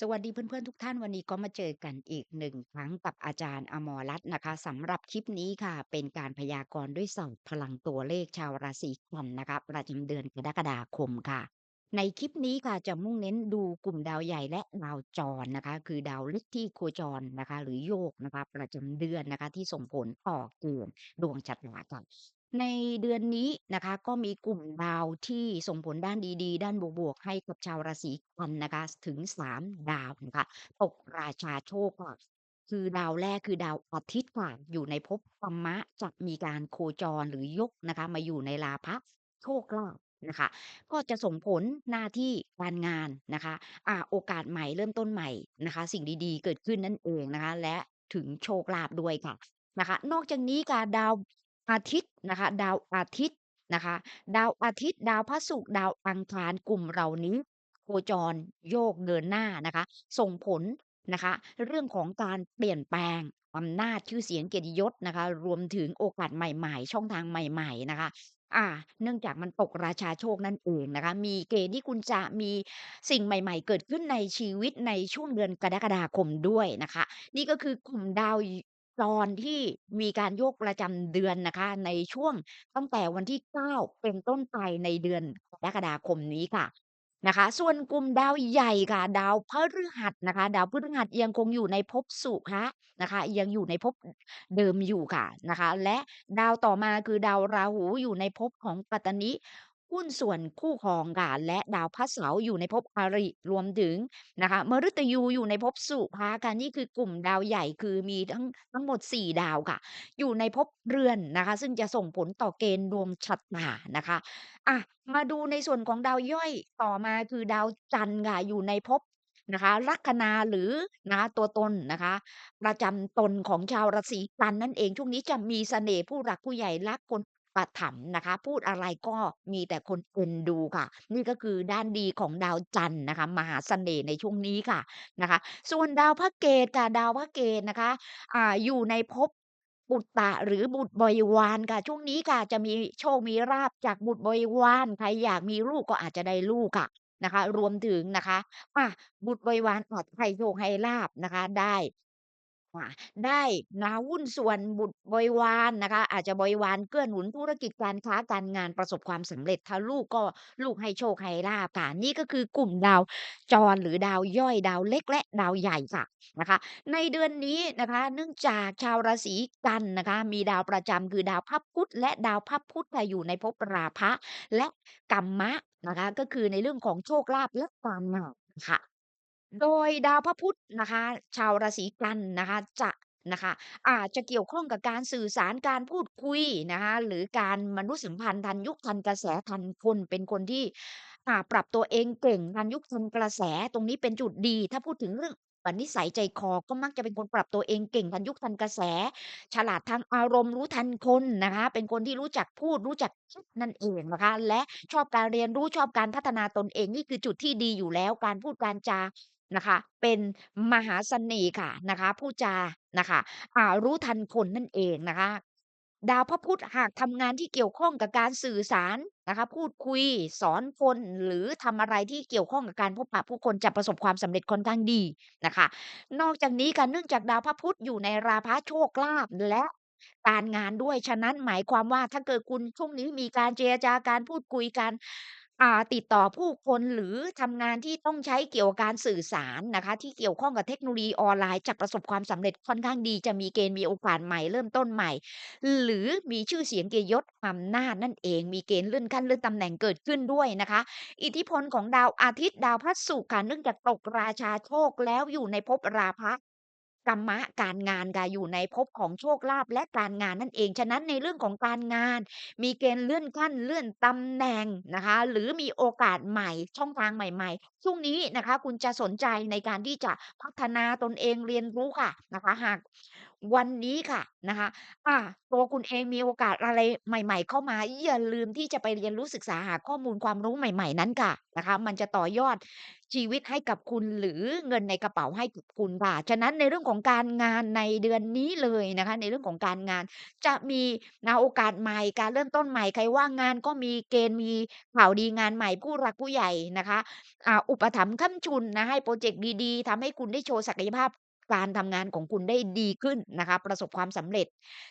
สวัสดีเพื่อนๆทุกท่าน วันนี้ก็มาเจอกันอีกหนึ่งครั้งกับอาจารย์อมรรัตน์นะคะสำหรับคลิปนี้ค่ะ เป็นการพยากรณ์ด้วยศาสตร์พลังตัวเลขชาวราศีกันนะคะประจำเดือนกรกฎาคมค่ะ ในคลิปนี้ค่ะจะมุ่งเน้นดูกลุ่มดาวใหญ่และดาวจรนะคะ คือดาวฤกษ์ที่โคจรนะคะ หรือโยกนะคะ ประจำเดือนนะคะที่ส่งผลต่อเกณฑ์ดวงชะตาค่ะ ในเดือนนี้นะคะ ก็มีกลุ่มดาวที่ส่งผลด้านดี ๆ ด้านบวก ๆ ให้กับชาวราศีกันนะคะ ถึง 3 ดาวนะคะ ตกราชาโชคค่ะ คือดาวแรก คือดาวอาทิตย์ค่ะ อยู่ในภพกรรมะ จะมีการโคจร หรือยกนะคะ มาอยู่ในลาภะ โชคลาภนะคะ ก็จะส่งผลหน้าที่การงานนะคะ อ่า โอกาสใหม่ เริ่มต้นใหม่นะคะ สิ่งดี ๆ เกิดขึ้นนั่นเองนะคะ และถึงโชคลาภด้วยค่ะ นะคะ นอกจากนี้ค่ะ ดาว อาทิตย์นะคะ ดาวอาทิตย์นะคะ ดาวอาทิตย์ ดาวพระศุกร์ดาวอังคารกลุ่มเหล่านี้ โคจรโยกเดินหน้านะคะ ส่งผลนะคะ เรื่องของการเปลี่ยนแปลงอำนาจชื่อเสียงเกียรติยศนะคะ รวมถึงโอกาสใหม่ๆ ช่องทางใหม่ๆนะคะ อ่า เนื่องจากมันตกราชาโชคนั่นเองนะคะ มีเกณฑ์ที่คุณจะมีสิ่งใหม่ ๆ เกิดขึ้นในชีวิตในช่วงเดือนกรกฎาคมด้วยนะคะ นี่ก็คือกลุ่มดาว ตอนที่มีการโยกประจำเดือนนะคะ ในช่วงตั้งแต่วันที่ 9 เป็นต้นไปในเดือนกรกฎาคมนี้ค่ะนะคะ ส่วนกลุ่มดาวใหญ่ค่ะ ดาวพฤหัสนะคะ ดาวพฤหัสยังคงอยู่ในภพสุภะนะคะ ยังอยู่ในภพเดิมอยู่ค่ะนะคะ และดาวต่อมาคือดาวราหูอยู่ในภพของปัตตนิ หุ้นส่วนคู่ครองค่ะ และดาวพระเสาร์อยู่ในภพอริ รวมถึงนะคะมฤตยูอยู่ในภพสุภะค่ะ นี่คือกลุ่มดาวใหญ่ คือมีทั้ง ทั้งหมด 4 ดาวค่ะ อยู่ในภพเรือนนะคะ ซึ่งจะส่งผลต่อเกณฑ์ดวงชะตานะคะ อะ มาดูในส่วนของดาวย่อยต่อมา คือดาวจันทร์ค่ะ อยู่ในภพนะคะ ลัคนา หรือนะคะตัวตนนะคะ ประจำตนของชาวราศีกันนั่นเอง ช่วงนี้จะมีเสน่ห์ ผู้หลักผู้ใหญ่รัก คน อุปถัมภ์นะคะ พูดอะไรก็มีแต่คนเอ็นดูค่ะ นี่ก็คือด้านดีของดาวจันทร์นะคะ มหาเสน่ห์ในช่วงนี้ค่ะนะคะ ส่วนดาวพระเกตค่ะดาวพระเกตนะคะอ่าอยู่ในภพปุตตะหรือบุตรบริวารค่ะ ช่วงนี้ค่ะจะมีโชคมีลาภจากบุตรบริวารใครอยากมีลูกก็อาจจะได้ลูกค่ะนะคะ รวมถึงนะคะอะบุตรบริวารอาจให้โชคให้ลาภนะคะได้ ค่ะ ได้นะหุ้นส่วน บุตรบริวารนะคะ อาจจะบริวารเกื้อหนุนธุรกิจการค้าการงานประสบความสำเร็จ ถ้าลูกก็ ลูกให้โชคให้ลาภค่ะ นี่ก็คือกลุ่มดาวจร หรือดาวย่อย ดาวเล็ก และดาวใหญ่ค่ะนะคะ ในเดือนนี้นะคะ เนื่องจากชาวราศีกันนะคะ มีดาวประจำคือดาวพระพุธและดาวพระพุธค่ะอยู่ในภพราพะและกัมมะนะคะ ก็คือในเรื่องของโชคลาภและการงานค่ะ โดยดาวพระพุธนะคะ ชาวราศีกันนะคะ จะนะคะ อาจจะเกี่ยวข้องกับการสื่อสารการพูดคุยนะคะ หรือการมนุษยสัมพันธ์ทันยุคทันกระแสทันคน เป็นคนที่ อ่า ปรับตัวเองเก่งทันยุคทันกระแส ตรงนี้เป็นจุดดี ถ้าพูดถึงเรื่องอุปนิสัยใจคอ ก็มักจะเป็นคนปรับตัวเองเก่งทันยุคทันกระแส ฉลาดทางอารมณ์ รู้ทันคนนะคะ เป็นคนที่รู้จักพูด รู้จักคิดนั่นเองนะคะ และชอบการเรียนรู้ ชอบการพัฒนาตนเอง นี่คือจุดที่ดีอยู่แล้ว การพูดการจา นะคะ เป็นมหาเสน่ห์ค่ะนะคะพูดจานะคะอ่ารู้ทันคนนั่นเองนะคะ ดาวพระพุธหากทำงานที่เกี่ยวข้องกับการสื่อสารนะคะ พูดคุยสอนคนหรือทำอะไรที่เกี่ยวข้องกับการพบปะผู้คนจะประสบความสำเร็จค่อนข้างดีนะคะ นอกจากนี้ค่ะเนื่องจากดาวพระพุธอยู่ในราพะโชคลาภและการงานด้วยฉะนั้นหมายความว่าถ้าเกิดคุณช่วงนี้มีการเจรจาการพูดคุยกัน อ่า ติดต่อผู้คนหรือทำงานที่ต้องใช้เกี่ยวกับการสื่อสารนะคะ ที่เกี่ยวข้องกับเทคโนโลยีออนไลน์จะประสบความสำเร็จค่อนข้างดี จะมีเกณฑ์มีโอกาสใหม่ เริ่มต้นใหม่ หรือมีชื่อเสียงเกียรติยศอำนาจนั่นเอง มีเกณฑ์เลื่อนขั้นเลื่อนตำแหน่งเกิดขึ้นด้วยนะคะ อิทธิพลของดาวอาทิตย์ ดาวพฤหัสค่ะเนื่องจากตกราชาโชคแล้วอยู่ในภพราพะ กรรมะการงานค่ะอยู่ในภพของโชคลาภและการงานนั่นเอง ฉะนั้นในเรื่องของการงาน มีเกณฑ์เลื่อนขั้นเลื่อนตำแหน่งนะคะ หรือมีโอกาสใหม่ช่องทางใหม่ๆ ช่วงนี้นะคะ คุณจะสนใจในการที่จะพัฒนาตนเองเรียนรู้ค่ะนะคะ หาก วันนี้ค่ะนะคะอาตัวคุณเองมีโอกาสอะไรใหม่ ๆ เข้ามา อย่าลืมที่จะไปเรียนรู้ศึกษาหาข้อมูลความรู้ใหม่ ๆ นั้นค่ะนะคะ มันจะต่อยอดชีวิตให้กับคุณ หรือเงินในกระเป๋าให้กับคุณค่ะ ฉะนั้นในเรื่องของการงานในเดือนนี้เลยนะคะ ในเรื่องของการงานจะมีนะโอกาสใหม่ การเริ่มต้นใหม่ ใครว่างงานก็มีเกณฑ์ มีข่าวดีงานใหม่ ผู้หลักผู้ใหญ่นะคะ อ่า อุปถัมภ์ค้ำจุนนะ ให้พรอเจกต์ดี ๆ ทำให้คุณได้โชว์ศักยภาพ การทำงานของคุณได้ดีขึ้นนะคะ ประสบความสำเร็จ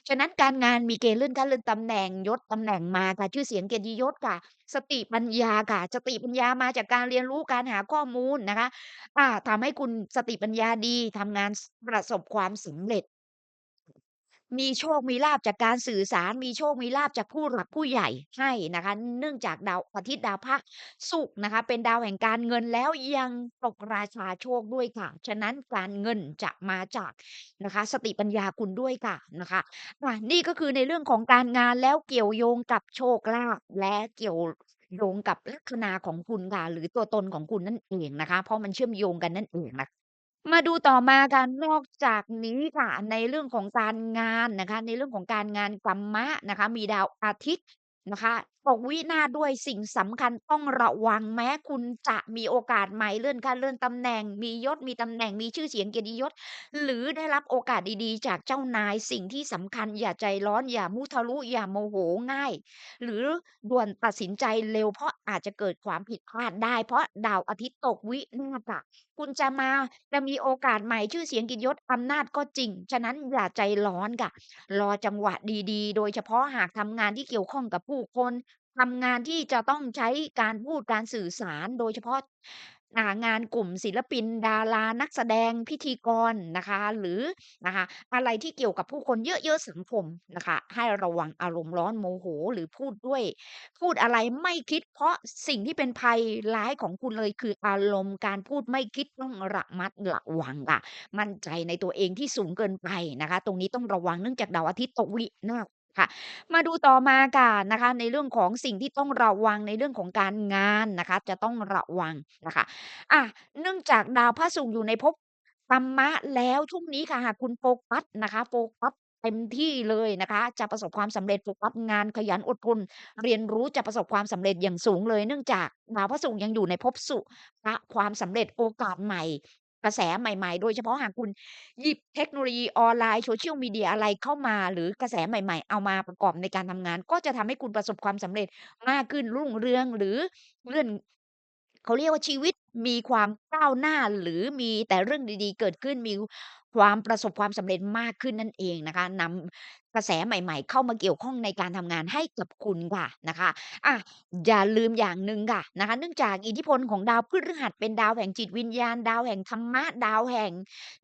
ฉะนั้นการงานมีเกณฑ์เลื่อนขั้นเลื่อนตำแหน่งยศตำแหน่งมาค่ะ ชื่อเสียงเกียรติยศค่ะ สติปัญญาค่ะ สติปัญญามาจากการเรียนรู้การหาข้อมูลนะคะ อ่าทำให้คุณสติปัญญาดีทำงานประสบความสำเร็จ มีโชคมีลาภจากการสื่อสาร มีโชคมีลาภจากผู้หลักผู้ใหญ่ให้นะคะ เนื่องจากดาวอาทิตย์ดาวพระศุกร์นะคะ เป็นดาวแห่งการเงินแล้วยังตกราชาโชคด้วยค่ะ ฉะนั้นการเงินจะมาจากนะคะ สติปัญญาคุณด้วยค่ะนะคะอานี่ก็คือในเรื่องของการงานแล้วเกี่ยวโยงกับโชคลาภและเกี่ยวโยงกับลัคนาของคุณค่ะหรือตัวตนของคุณนั่นเองนะคะ เพราะมันเชื่อมโยงกันนั่นเองนะ มาดูต่อมากัน นอกจากนี้ค่ะ ในเรื่องของการงานนะคะ ในเรื่องของการงาน กัมมะนะคะ มีดาวอาทิตย์นะคะ ตกวินาด้วยสิ่งสำคัญต้องระวังแม้คุณจะมีโอกาสใหม่เลื่อนขั้นเลื่อนตำแหน่ง มียศมีตำแหน่งมีชื่อเสียงเกียรติยศ หรือได้รับโอกาสดีๆ จากเจ้านายสิ่งที่สำคัญอย่าใจร้อนอย่ามุทะลุอย่าโมโหง่าย หรือด่วนตัดสินใจเร็วเพราะอาจจะเกิดความผิดพลาดได้ เพราะดาวอาทิตย์ตกวินาศค่ะคุณจะมาจะมีโอกาสใหม่ชื่อเสียงกียรติยศอำนาจก็จริง ฉะนั้นอย่าใจร้อนค่ะ รอจังหวะดีๆ โดยเฉพาะหากทำงานที่เกี่ยวข้องกับผู้คน ทำงานที่จะต้องใช้การพูด การสื่อสาร โดยเฉพาะ อ่า งานกลุ่มศิลปิน ดารา นักแสดง พิธีกรนะคะ หรือนะคะ อะไรที่เกี่ยวกับผู้คนเยอะ ๆ สังคมนะคะ ให้ระวังอารมณ์ร้อน โมโห หรือพูดด้วย พูดอะไรไม่คิด เพราะสิ่งที่เป็นภัยร้ายของคุณเลย คืออารมณ์การพูดไม่คิด ต้องระมัดระวังค่ะ มั่นใจในตัวเองที่สูงเกินไปนะคะ ตรงนี้ต้องระวัง เนื่องจากดาวอาทิตย์ตกวินาศ ค่ะ มาดูต่อมาค่ะนะคะ ในเรื่องของสิ่งที่ต้องระวังในเรื่องของการงานนะคะ จะต้องระวังนะคะอาเนื่องจากดาวพระศุกร์อยู่ในภพกัมมะแล้วช่วงนี้ค่ะหากคุณโฟกัสนะคะ โฟกัสเต็มที่เลยนะคะ จะประสบความสำเร็จโฟกัสงานขยันอดทนเรียนรู้จะประสบความสำเร็จอย่างสูงเลย เนื่องจากดาวพระศุกร์ยังอยู่ในภพสุภะความสำเร็จโอกาสใหม่ ระแสใหม่ๆ โดยเฉพาะหากคุณหยิบเทคโนโลยีออนไลน์โซเชียลมีเดียอะไรเข้ามา หรือกระแสใหม่ๆ เอามาประกอบในการทำงาน ก็จะทำให้คุณประสบความสำเร็จมากขึ้นรุ่งเรืองหรือเลื่อนเขาเรียกว่าชีวิตมีความก้าวหน้าหรือมีแต่เรื่องดีๆ เกิดขึ้นมี ความประสบความสำเร็จมากขึ้นนั่นเองนะคะนำกระแสใหม่ ๆ เข้ามาเกี่ยวข้องในการทำงานให้กับคุณค่ะนะคะอาอย่าลืมอย่างหนึ่งค่ะนะคะ เนื่องจากอิทธิพลของดาวพฤหัสเป็นดาวแห่งจิตวิญญาณ ดาวแห่งธรรมะดาวแห่ง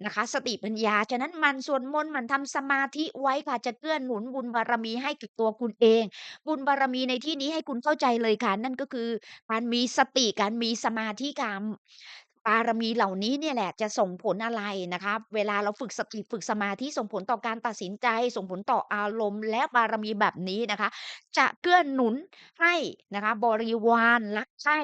นะคะ สติปัญญาฉะนั้นมันสวดมนต์มันทำสมาธิไว้ค่ะจะเกื้อหนุนบุญบารมีให้กับตัวคุณเอง บุญบารมีในที่นี้ให้คุณเข้าใจเลยค่ะ นั่นก็คือการมีสติการมีสมาธิการ บารมีเหล่านี้เนี่ยแหละจะส่งผลอะไรนะคะเวลาเราฝึกสติฝึกสมาธิส่งผลต่อการตัดสินใจ ส่งผลต่ออารมณ์ และบารมีแบบนี้นะคะ จะเกื้อหนุนให้นะคะบริวารรักใช่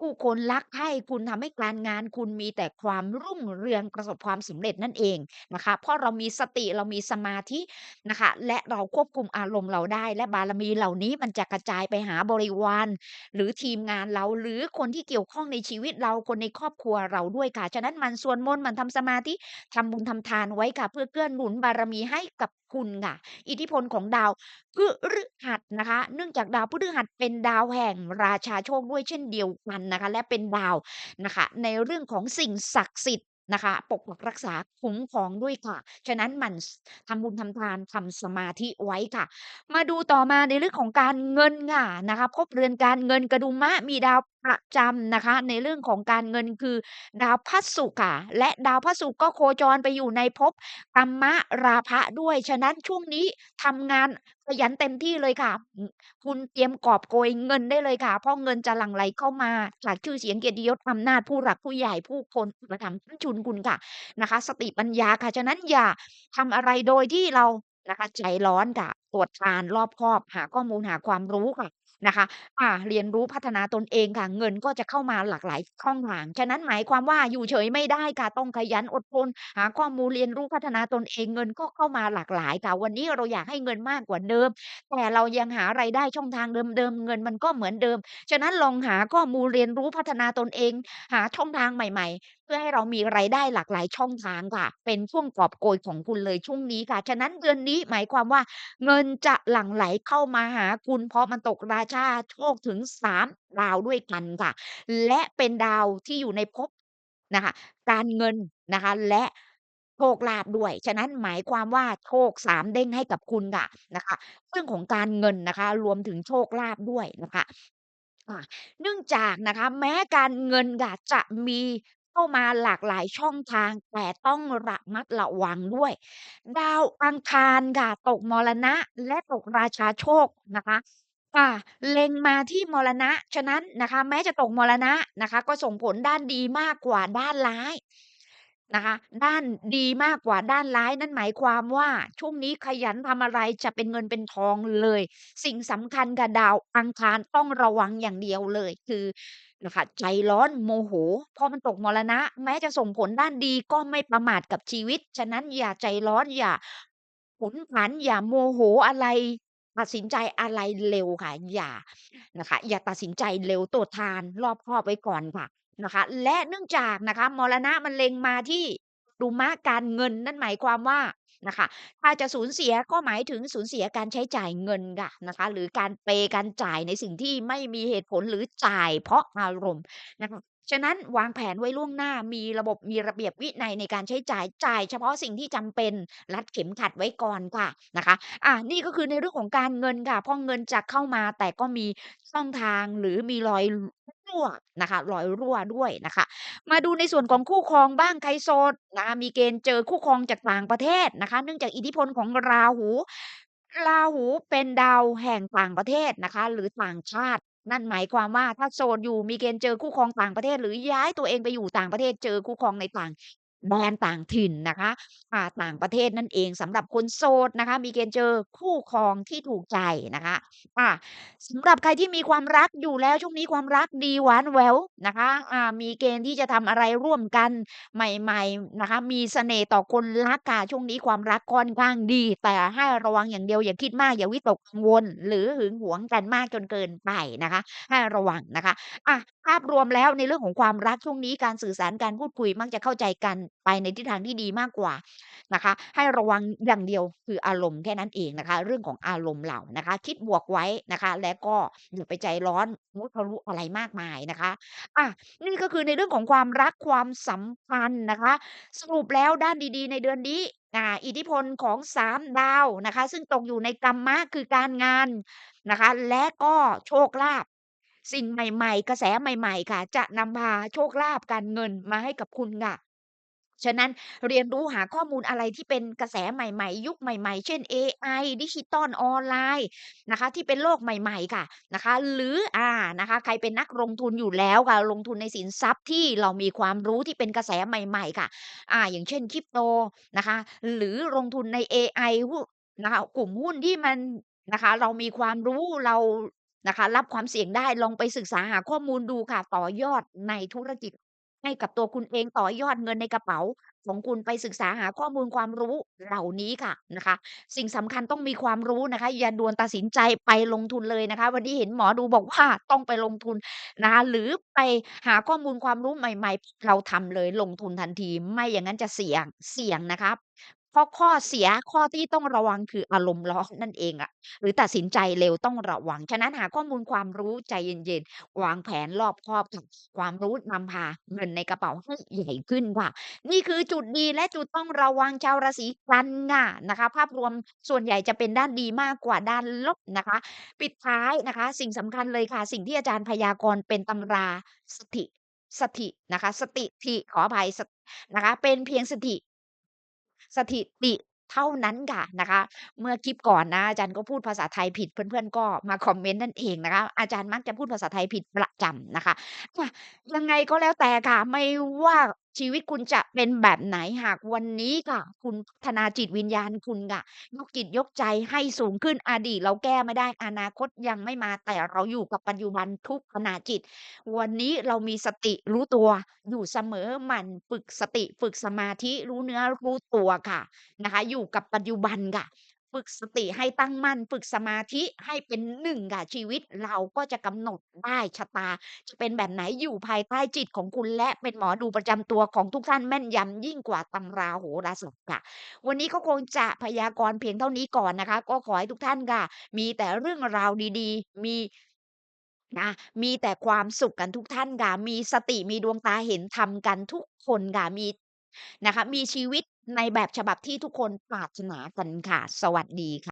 ผู้คนรักใคร่คุณ ทำให้การงานคุณมีแต่ความรุ่งเรือง ประสบความสำเร็จนั่นเองนะคะ เพราะเรามีสติ เรามีสมาธินะคะ และเราควบคุมอารมณ์เราได้ และบารมีเหล่านี้มันจะกระจายไปหาบริวาร หรือทีมงานเรา หรือคนที่เกี่ยวข้องในชีวิตเรา คนในครอบครัวเราด้วยค่ะ ฉะนั้นหมั่นสวดมนต์ หมั่นทำสมาธิ ทำบุญทำทานไว้ค่ะ เพื่อเกื้อหนุนบารมีให้กับ คุณค่ะ อิทธิพลของดาวพฤหัสนะคะ เนื่องจากดาวพฤหัสเป็นดาวแห่งราชาโชคด้วยเช่นเดียวกันนะคะ และเป็นดาวนะคะ ในเรื่องของสิ่งศักดิ์สิทธิ์นะคะ ปกปักรักษาคุ้มครองด้วยค่ะ ฉะนั้นหมั่นสทำบุญทำทานทำสมาธิไว้ค่ะ มาดูต่อมาในเรื่องของการเงินค่ะนะคะภพเรือนการเงินกระดุมมะมีดาว ประจำนะคะ ในเรื่องของการเงินคือดาวพระศุกร์ค่ะ และดาวพระศุกร์ก็โคจรไปอยู่ในภพกัมมราพะด้วย ฉะนั้นช่วงนี้ทำงานขยันเต็มที่เลยค่ะ คุณเตรียมกอบโกยเงินได้เลยค่ะ เพราะเงินจะหลั่งไหลเข้ามาจากชื่อเสียงเกียรติยศอำนาจผู้หลักผู้ใหญ่ผู้คนปถัมภ์ค้ำจุนคุณค่ะนะคะ สติปัญญาค่ะ ฉะนั้นอย่าทำอะไรโดยที่เรานะคะใจร้อนค่ะตรวจตรารอบคอบ หาข้อมูลหาความรู้ค่ะ นะคะอ่าเรียนรู้พัฒนาตนเองค่ะ เงินก็จะเข้ามาหลากหลายช่องทาง ฉะนั้นหมายความว่า อยู่เฉยไม่ได้ค่ะ ต้องขยันอดทน หาข้อมูลเรียนรู้พัฒนาตนเอง เงินก็เข้ามาหลากหลายค่ะ วันนี้เราอยากให้เงินมากกว่าเดิม แต่เรายังหารายได้ช่องทางเดิม ๆ เงินมันก็เหมือนเดิม ฉะนั้นลองหาข้อมูลเรียนรู้พัฒนาตนเอง หาช่องทางใหม่ ๆ เพื่อให้เรามีรายได้หลากหลายช่องทางค่ะ เป็นช่วงกอบโกยของคุณเลยช่วงนี้ค่ะ ฉะนั้นเดือนนี้หมายความว่า เงินจะหลั่งไหลเข้ามาหาคุณ เพราะมันตกราชาโชคถึง3ดาวด้วยกันค่ะ และเป็นดาวที่อยู่ในภพนะคะ การเงินนะคะ และโชคลาภด้วย ฉะนั้นหมายความว่าโชค3เด้งให้กับคุณค่ะนะคะ เรื่องของการเงินนะคะ รวมถึงโชคลาภด้วยนะคะ อ่าเนื่องจากนะคะ แม้การเงินค่ะจะมี เข้ามาหลากหลายช่องทาง แต่ต้องระมัดระวังด้วย ดาวอังคารค่ะตกมรณะและตกราชาโชคนะคะค่ะเล็งมาที่มรณะ ฉะนั้นนะคะ แม้จะตกมรณะนะคะ ก็ส่งผลด้านดีมากกว่าด้านร้ายนะคะ ด้านดีมากกว่าด้านร้ายนั่นหมายความว่าช่วงนี้ขยันทำอะไรจะเป็นเงินเป็นทองเลย สิ่งสำคัญค่ะดาวอังคารต้องระวังอย่างเดียวเลย คือ นะคะใจร้อนโมโหพราะมันตกมรณะ แม้จะส่งผลด้านดีก็ไม่ประมาทกับชีวิต ฉะนั้นอย่าใจร้อนอย่าผุนผันอย่าโมโหอะไรตัดสินใจอะไรเร็วค่ะ อย่านะคะ อย่าตัดสินใจเร็วโต้ทานรอบคอบไว้ก่อนค่ะนะคะ และเนื่องจากนะคะมรณะมันเล็งมาที่ตุลการเงินนั่นหมายความว่า นะคะ ถ้าจะสูญเสียก็หมายถึงสูญเสียการใช้จ่ายเงินค่ะนะคะ หรือการเพย์การจ่ายในสิ่งที่ไม่มีเหตุผลหรือจ่ายเพราะอารมณ์นะคะฉะนั้นวางแผนไว้ล่วงหน้ามีระบบมีระเบียบวินัยในการใช้จ่ายจ่ายเฉพาะสิ่งที่จำเป็นรัดเข็มขัดไว้ก่อนค่ะนะคะ อ่านี่ก็คือในเรื่องของการเงินค่ะเพราะเงินจะเข้ามาแต่ก็มีช่องทางหรือมีรอย รั่วนะคะรอยรั่วด้วยนะคะ มาดูในส่วนของคู่ครองบ้างใครโสดนะมีเกณฑ์เจอคู่ครองจากต่างประเทศนะคะ เนื่องจากอิทธิพลของราหูราหูเป็นดาวแห่งต่างประเทศนะคะ หรือต่างชาติ นั่นหมายความว่าถ้าโสดอยู่มีเกณฑ์เจอคู่ครองต่างประเทศ หรือย้ายตัวเองไปอยู่ต่างประเทศเจอคู่ครองในต่าง แบรนดนต่างถิ่นนะคะต่างประเทศนั่นเองสำหรับคนโสดนะคะ มีเกณฑ์เจอคู่ครองที่ถูกใจนะคะอาสำหรับใครที่มีความรักอยู่แล้วช่วงนี้ความรักดีหวานแหววนะคะอ่ามีเกณฑ์ที่จะทำอะไรร่วมกันใหม่ๆนะคะ มีเสน่ห์ต่อคนรักค่ะช่วงนี้ความรักค่อนข้างดี แต่ให้ระวังอย่างเดียวอย่าคิดมากอย่าวิตกกังวล หรือหึงหวงกันมากจนเกินไปนะคะ ให้ระวังนะคะอา ภาพรวมแล้วในเรื่องของความรักช่วงนี้การสื่อสารการพูดคุยมักจะเข้าใจกันไปในทิศทางที่ดีมากกว่านะคะ ให้ระวังอย่างเดียวคืออารมณ์แค่นั้นเองนะคะ เรื่องของอารมณ์เรานะคะ คิดบวกไว้นะคะ แล้วก็อย่าไปใจร้อนมุทะลุอะไรมากมายนะคะอานี่ก็คือในเรื่องของความรักความสัมพันธ์นะคะ สรุปแล้วด้านดีๆ ในเดือนนี้อ่าอิทธิพลของ3ดาวนะคะ ซึ่งตกอยู่ในกัมมะคือการงานนะคะ และก็โชคลาภ สิ่งใหม่ ๆ กระแสใหม่ ๆ ค่ะ จะนำพาโชคลาภการเงินมาให้กับคุณค่ะ ฉะนั้นเรียนรู้หาข้อมูลอะไรที่เป็นกระแสใหม่ ๆ ยุคใหม่ ๆ เช่นเอไอดิจิทัลออนไลน์นะคะ ที่เป็นโลกใหม่ ๆ ค่ะนะคะ หรืออ่านะคะ ใครเป็นนักลงทุนอยู่แล้วค่ะ ลงทุนในสินทรัพย์ที่เรามีความรู้ที่เป็นกระแสใหม่ ๆ ค่ะอ่าอย่างเช่น Crypto นะคะ หรือลงทุนในเอไอหุ้นะคะ กลุ่มหุ้นที่มันนะคะ เรามีความรู้เรา นะคะ รับความเสี่ยงได้ลองไปศึกษาหาข้อมูลดูค่ะ ต่อยอดในธุรกิจ ให้กับตัวคุณเองต่อยอดเงินในกระเป๋า ของคุณไปศึกษาหาข้อมูลความรู้เหล่านี้ค่ะนะคะ สิ่งสำคัญต้องมีความรู้นะคะ อย่าด่วนตัดสินใจไปลงทุนเลยนะคะ วันนี้เห็นหมอดูบอกว่าต้องไปลงทุนนะคะหรือไปหาข้อมูลความรู้ใหม่ ๆ เราทำเลยลงทุนทันที ไม่อย่างนั้นจะเสี่ยงเสี่ยงนะคะ พราะข้อเสีย ข้อที่ต้องระวัง คืออารมณ์ร้อนนั่นเองอะ หรือตัดสินใจเร็วต้องระวัง ฉะนั้นหาข้อมูลความรู้ ใจเย็น ๆ วางแผนรอบคอบ ค่ะ ความรู้นำพาเงินในกระเป๋าให้ใหญ่ขึ้นค่ะ นี่คือจุดดีและจุดต้องระวังชาวราศีกันค่ะ นะคะ ภาพรวมส่วนใหญ่จะเป็นด้านดีมากกว่าด้านลบนะคะ ปิดท้ายนะคะ สิ่งสำคัญเลยค่ะ สิ่งที่อาจารย์พยากรณ์เป็นตำรา สถิ สถิ นะคะ สติถิ ขออภัย ส นะคะ เป็นเพียงสถิ สถิติเท่านั้นค่ะนะคะ เมื่อคลิปก่อนนะอาจารย์ก็พูดภาษาไทยผิดเพื่อนๆ ก็มาคอมเมนต์นั่นเองนะคะ อาจารย์มักจะพูดภาษาไทยผิดประจำนะคะยังไงก็แล้วแต่ค่ะไม่ว่า ชีวิตคุณจะเป็นแบบไหน หากวันนี้ค่ะ คุณพัฒนาจิตวิญญาณคุณค่ะ ยกจิตยกใจให้สูงขึ้นอดีตเราแก้ไม่ได้อนาคตยังไม่มา แต่เราอยู่กับปัจจุบันทุกขณะจิต วันนี้เรามีสติรู้ตัวอยู่เสมอหมั่นฝึกสติฝึกสมาธิรู้เนื้อรู้ตัวค่ะนะคะ อยู่กับปัจจุบันค่ะ ฝึกสติให้ตั้งมั่น ฝึกสมาธิให้เป็นหนึ่งค่ะชีวิต เราก็จะกำหนดได้ชะตา จะเป็นแบบไหนอยู่ภายใต้จิตของคุณและเป็นหมอดูประจำตัวของทุกท่านแม่นยำยิ่งกว่าตำราโหราศาสตร์ค่ะ วันนี้ก็คงจะพยากรณ์เพียงเท่านี้ก่อนนะคะ ก็ขอให้ทุกท่านค่ะ มีแต่เรื่องราวดีๆ มีนะมีแต่ความสุขกันทุกท่านค่ะมีสติมีดวงตาเห็นธรรมกันทุกคนค่ะมีนะคะมีชีวิต ในแบบฉบับที่ทุกคนปรารถนากันค่ะ สวัสดีค่ะ